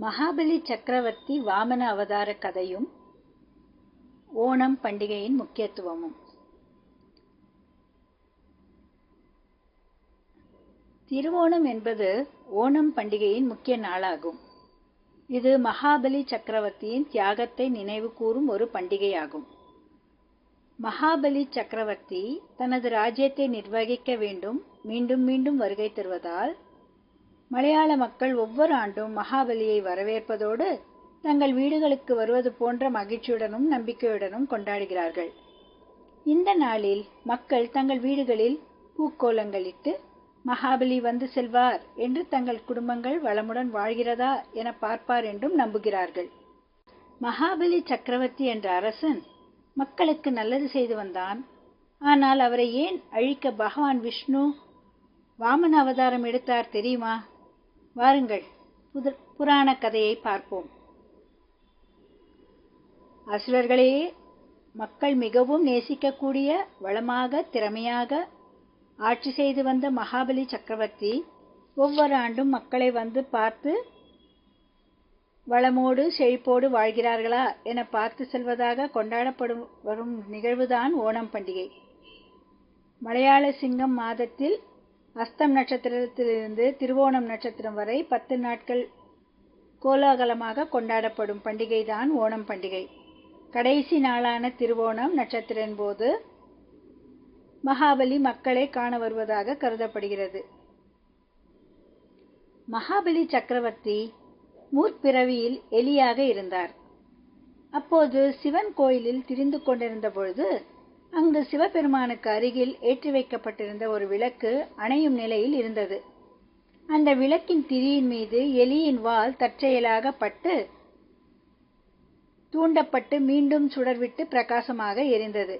மகாபலி சக்கரவர்த்தி வாமன அவதார கதையும் ஓணம் பண்டிகையின் முக்கியத்துவமும். திருவோணம் என்பது ஓணம் பண்டிகையின் முக்கிய நாளாகும். இது மகாபலி சக்கரவர்த்தியின் தியாகத்தை நினைவு கூறும் ஒரு பண்டிகையாகும். மகாபலி சக்கரவர்த்தி தனது ராஜ்யத்தை நிர்வகிக்க வேண்டும் மீண்டும் மீண்டும் வருகை தருவதால் மலையாள மக்கள் ஒவ்வொரு ஆண்டும் மகாபலியை வரவேற்பதோடு தங்கள் வீடுகளுக்கு வருவது போன்ற மகிழ்ச்சியுடனும் நம்பிக்கையுடனும் கொண்டாடுகிறார்கள். இந்த நாளில் மக்கள் தங்கள் வீடுகளில் பூக்கோலங்களிட்டு மகாபலி வந்து செல்வார் என்று தங்கள் குடும்பங்கள் வளமுடன் வாழ்கிறதா என பார்ப்பார் என்றும் நம்புகிறார்கள். மகாபலி சக்கரவர்த்தி என்ற அரசன் மக்களுக்கு நல்லது செய்து வந்தான். ஆனால் அவரை ஏன் அழிக்க பகவான் விஷ்ணு வாமன அவதாரம் எடுத்தார் தெரியுமா? வாருங்கள் புது புராண கதையை பார்ப்போம். அசுரர்களே மக்கள் மிகவும் நேசிக்கக்கூடிய வளமாக திறமையாக ஆட்சி செய்து வந்த மகாபலி சக்கரவர்த்தி ஒவ்வொரு ஆண்டும் மக்களை வந்து பார்த்து வளமோடு செழிப்போடு வாழ்கிறார்களா என பார்த்து செல்வதாக கொண்டாடப்படும் வரும் நிகழ்வுதான் ஓணம் பண்டிகை. மலையாள சிங்கம் மாதத்தில் அஸ்தம் நட்சத்திரத்திலிருந்து திருவோணம் நட்சத்திரம் வரை பத்து நாட்கள் கோலாகலமாக கொண்டாடப்படும் பண்டிகைதான் ஓணம் பண்டிகை. கடைசி நாளான திருவோணம் நட்சத்திரன் போது மகாபலி மக்களை காண வருவதாக கருதப்படுகிறது. மகாபலி சக்கரவர்த்தி முற்பிறவியில் எலியாக இருந்தார். அப்போது சிவன் கோயிலில் திரிந்து கொண்டிருந்த பொழுது அங்கு சிவபெருமானுக்கு அருகில் ஏற்றி வைக்கப்பட்டிருந்த ஒரு விளக்கு அணையும் நிலையில் இருந்தது. அந்த விளக்கின் திரியின் மீது எலியின் வால் தற்செயலாக பட்டு தூண்டப்பட்டு மீண்டும் சுடர்விட்டு பிரகாசமாக எரிந்தது.